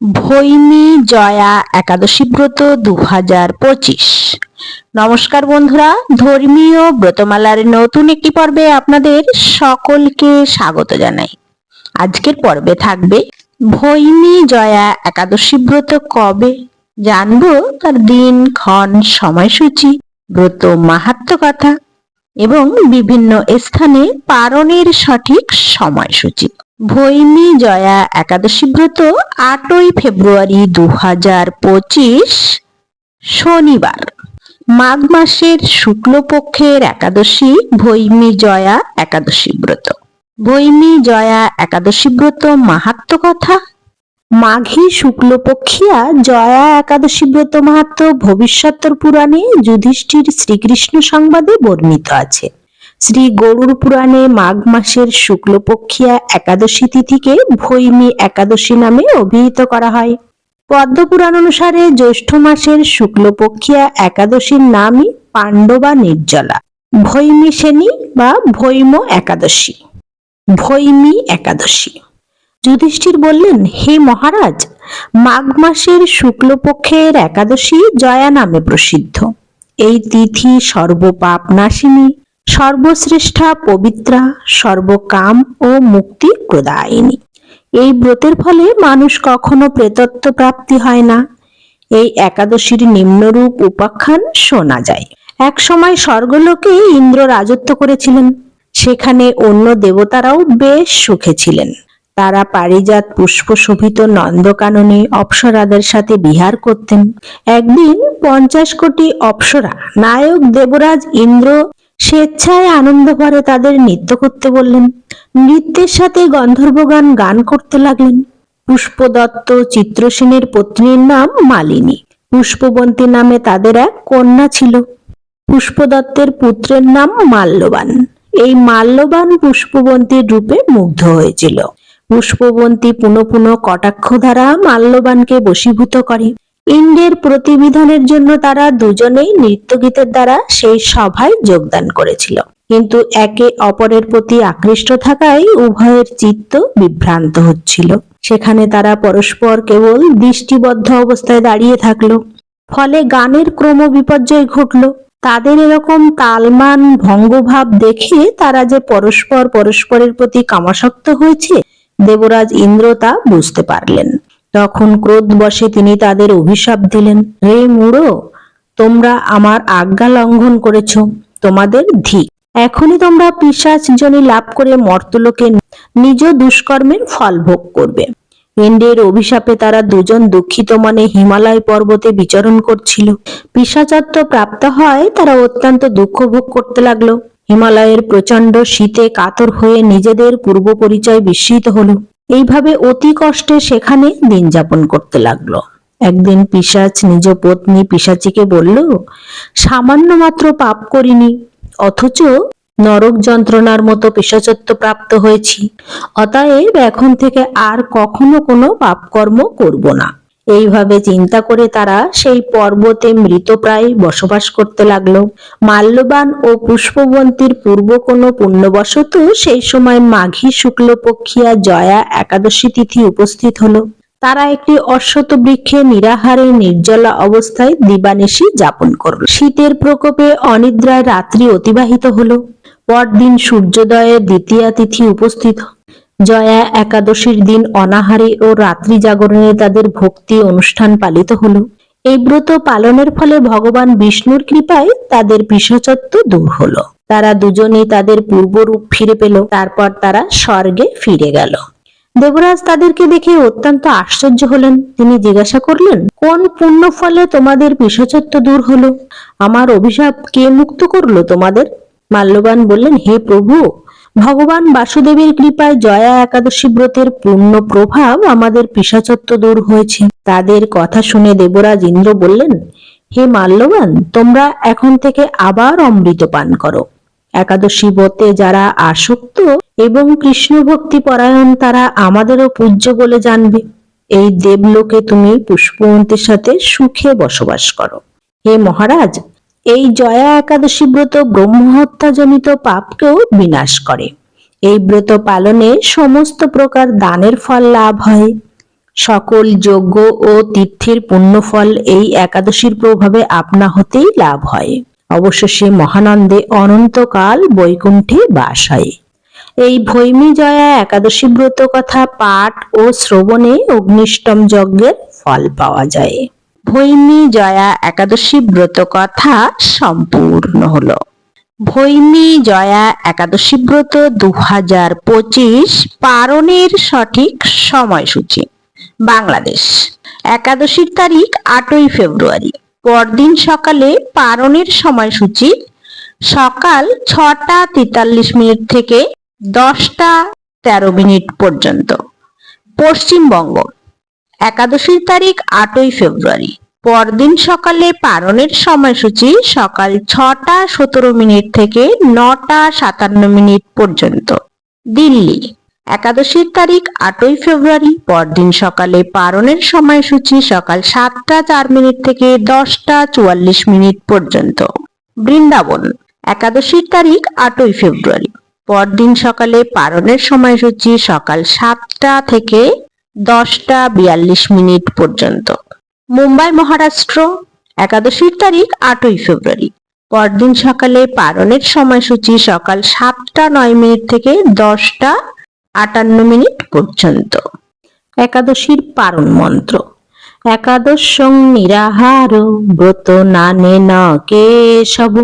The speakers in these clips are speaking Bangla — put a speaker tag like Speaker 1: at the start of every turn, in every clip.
Speaker 1: ভৈমী জয়া একাদশী ব্রত দু পঁচিশ। নমস্কার বন্ধুরা, ধর্মীয় ব্রতমালার নতুন একটি পর্বে আপনাদের সকলকে স্বাগত জানাই। আজকের পর্বে থাকবে ভৈমী জয়া একাদশী ব্রত কবে? জানব তার দিন, ক্ষণ, সময়সূচি, ব্রত মাহাত্ম কথা এবং বিভিন্ন স্থানে পালনের সঠিক সময়সূচি। ভৈমী জয়া একাদশী ব্রত আটই ফেব্রুয়ারি দু হাজার পঁচিশ শনিবার। মাঘ মাসের শুক্লপক্ষের একাদশী ভৈমী জয়া একাদশী ব্রত। ভৈমী জয়া একাদশী ব্রত মাহাত্ম কথা? মাঘী শুক্লপক্ষিয়া জয়া একাদশী ব্রত মাহাত্ম ভবিষ্যত্তর পুরাণে যুধিষ্ঠির শ্রীকৃষ্ণ সংবাদে বর্ণিত আছে। শ্রী গরুড় পুরাণে মাঘ মাসের শুক্লপক্ষিয়া একাদশী তিথিকে ভৈমী একাদশী নামে অভিহিত করা হয়। পদ্মপুরাণ অনুসারে জ্যৈষ্ঠ মাসের শুক্লপক্ষিয়া একাদশীর নামই পাণ্ডবা নির্জলা, ভৈমী শ্রেণি বা ভৈম একাদশী। ভৈমী একাদশী। যুধিষ্ঠির বললেন, হে মহারাজ, মাঘ মাসের শুক্লপক্ষের একাদশী জয়া নামে প্রসিদ্ধ। এই তিথি সর্বপাপ নাশিনী সর্বশ্রেষ্ঠা, পবিত্রা, সর্বকাম ও মুক্তি প্রদায়িনী। এই ব্রতের ফলে মানুষ কখনো প্রেতত্ব প্রাপ্তি হয় না। এই একাদশীর নিম্নরূপ উপাখ্যান শোনা যায়। এক সময় স্বর্গলোকে ইন্দ্র রাজত্ব করেছিলেন। সেখানে অন্য দেবতারাও বেশ সুখে ছিলেন। তারা পারিজাত পুষ্প শোভিত নন্দকাননে অপ্সরাদের সাথে বিহার করতেন। একদিন পঞ্চাশ কোটি অপ্সরা নায়ক দেবরাজ ইন্দ্র স্বেচ্ছায় আনন্দ ভরে তাদের নৃত্য করতে বললেন। নৃত্যের সাথে গন্ধর্বগান গান করতে লাগলেন। পুষ্পদত্ত চিত্রসেনের পত্নীর নাম মালিনী। পুষ্পবন্তী নামে তাদের এক কন্যা ছিল। পুষ্পদত্তের পুত্রের নাম মাল্যবান। এই মাল্যবান পুষ্পবন্তীর রূপে মুগ্ধ হয়েছিল। পুষ্পবন্তী পুনঃ পুনঃ কটাক্ষ দ্বারা মাল্যবানকে বশীভূত করে। ইন্দ্রের প্রতিবিধানের জন্য তারা দুজনেই নৃত্যগীতের দ্বারা সেই সভায় যোগদান করেছিল। কিন্তু একে অপরের প্রতি আকৃষ্ট থাকায় উভয়ের চিত্ত বিভ্রান্ত হচ্ছিল। সেখানে তারা পরস্পর কেবল দৃষ্টিবদ্ধ অবস্থায় দাঁড়িয়ে থাকল। ফলে গানের ক্রম বিপর্যয় ঘটল। তাদের এরকম তালমান ভঙ্গভাব দেখে তারা যে পরস্পর পরস্পরের প্রতি কামাসক্ত হয়েছে, দেবরাজ ইন্দ্র তা বুঝতে পারলেন। তখন ক্রোধ বসে তিনি তাদের অভিশাপ দিলেন রে মুড়ো, তোমরা আমার আজ্ঞা লঙ্ঘন করেছ, তোমাদের ধিক। এখনই তোমরা পিসাচ জনি লাভ করে মর্তলোকে নিজ দুষ্কর্মের ফল ভোগ করবে। ইন্দ্রের অভিশাপে তারা দুজন দুঃখিত মনে হিমালয় পর্বতে বিচরণ করছিল। পিসাচত্ব প্রাপ্ত হয়, তারা অত্যন্ত দুঃখ ভোগ করতে লাগল। হিমালয়ের প্রচণ্ড শীতে কাতর হয়ে নিজেদের পূর্ব পরিচয় বিস্মৃত হলো। এইভাবে অতি কষ্টে সেখানে দিন যাপন করতে লাগল। একদিন পিসাচ নিজ পত্নী পিসাচিকে বলল, সামান্য মাত্র পাপ করিনি, অথচ নরক যন্ত্রণার মতো পিসাচত্ব প্রাপ্ত হয়েছি। অতএব এখন থেকে আর কখনো কোনো পাপকর্ম করব না। এইভাবে চিন্তা করে তারা সেই পর্বতে মৃতপ্রায় বসবাস করতে লাগল। মাল্যবান ও পুষ্পবন্তীর পূর্ব কোনো পুণ্যবশত সেই সময় মাঘী শুক্লপক্ষিয়া জয়া একাদশী তিথি উপস্থিত হলো। তারা একটি অশ্বত বৃক্ষে নিরাহারে নির্জলা অবস্থায় দিবানিশি যাপন করল। শীতের প্রকোপে অনিদ্রায় রাত্রি অতিবাহিত হলো। পরদিন সূর্যোদয়ের দ্বিতীয়া তিথি উপস্থিত। জয়া একাদশীর দিন অনাহারে ও রাত্রি জাগরণে তাদের ভক্তি অনুষ্ঠান পালিত হলো। এই ব্রত পালনের ফলে ভগবান বিষ্ণুর কৃপায় তাদের পিশচত্ব দূর হলো। তারা দুজনেই তাদের পূর্বরূপ ফিরে পেল, তারপর তারা স্বর্গে ফিরে গেল। দেবরাজ তাদেরকে দেখে অত্যন্ত আশ্চর্য হলেন। তিনি জিজ্ঞাসা করলেন, কোন পুণ্য ফলে তোমাদের পিশচত্ব দূর হলো? আমার অভিশাপ কে মুক্ত করল তোমাদের? মাল্যবান বললেন, হে প্রভু ভগবান বাসুদেবের কৃপায় জয়া একাদশী ব্রতের পূর্ণ প্রভাব আমাদের পিসাচত্ব দূর হয়েছে। তাদের কথা শুনে দেবরাজ ইন্দ্র বললেন, হে মাল্যবান, তোমরা এখন থেকে আবার অমৃত পান করো। একাদশী ব্রতে যারা আসক্ত এবং কৃষ্ণ ভক্তি পরায়ণ, তারা আমাদেরও পূজ্য বলে জানবে। এই দেবলোকে তুমি পুষ্পবন্তীর সাথে সুখে বসবাস করো। হে মহারাজ এই জয়া একাদশী ব্রত ব্রহ্মহত্যাজনিত পাপকেও বিনাশ করে। এই ব্রত পালনে সমস্ত প্রকার দানের ফল লাভ হয়। সকল যজ্ঞ ও তীর্থের পুণ্যফল এই একাদশীর প্রভাবে আপনা হতেই লাভ হয়। অবশ্য সে মহানন্দে অনন্তকাল বৈকুণ্ঠে বাস হয়। এই ভৈমী জয়া একাদশী ব্রত কথা পাঠ ও শ্রবণে অগ্নিষ্টম যজ্ঞের ফল পাওয়া যায়। ভৈমী জয়া একাদশী ব্রত কথা সম্পূর্ণ হলো। ভৈমী জয়া একাদশী ব্রত দু হাজার পঁচিশ পারণের সঠিক সময়সূচি, বাংলাদেশ। একাদশীর তারিখ আটই ফেব্রুয়ারি। পরদিন সকালে পারণের সময়সূচি সকাল ছটা তেতাল্লিশ মিনিট থেকে দশটা তেরো মিনিট পর্যন্ত। পশ্চিমবঙ্গ। একাদশীর তারিখ আটই ফেব্রুয়ারি। পরদিন সকালে পারণের সময়সূচি সকাল ছটা সতেরো মিনিট থেকে নটা সাতান্ন মিনিট পর্যন্ত। দিল্লি, একাদশীর তারিখ আটই ফেব্রুয়ারি, পরদিন সকালে পারণের সময়সূচি সকাল সাতটা চার মিনিট থেকে দশটা চুয়াল্লিশ মিনিট পর্যন্ত। বৃন্দাবন, একাদশীর তারিখ আটই ফেব্রুয়ারি, পরদিন সকালে পারণের সময়সূচি সকাল সাতটা থেকে দশটা বিয়াল্লিশ মিনিট পর্যন্ত। মুম্বাই মহারাষ্ট্র, একাদশীর তারিখ আটই ফেব্রুয়ারি। পরদিন সকালে পারণের সময়সূচি সকাল সাতটা নয় মিনিট থেকে দশটা আটান্ন মিনিট পর্যন্ত। একাদশীর পারণ মন্ত্র। একাদশং নিরাহার, ব্রত নানে ন কেশব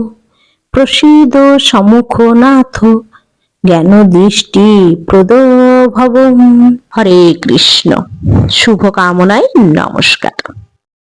Speaker 1: প্রসিদ সমুখ নাথ জ্ঞান দৃষ্টি প্রদ ভব হরে কৃষ্ণ। শুভকামনায় নমস্কার।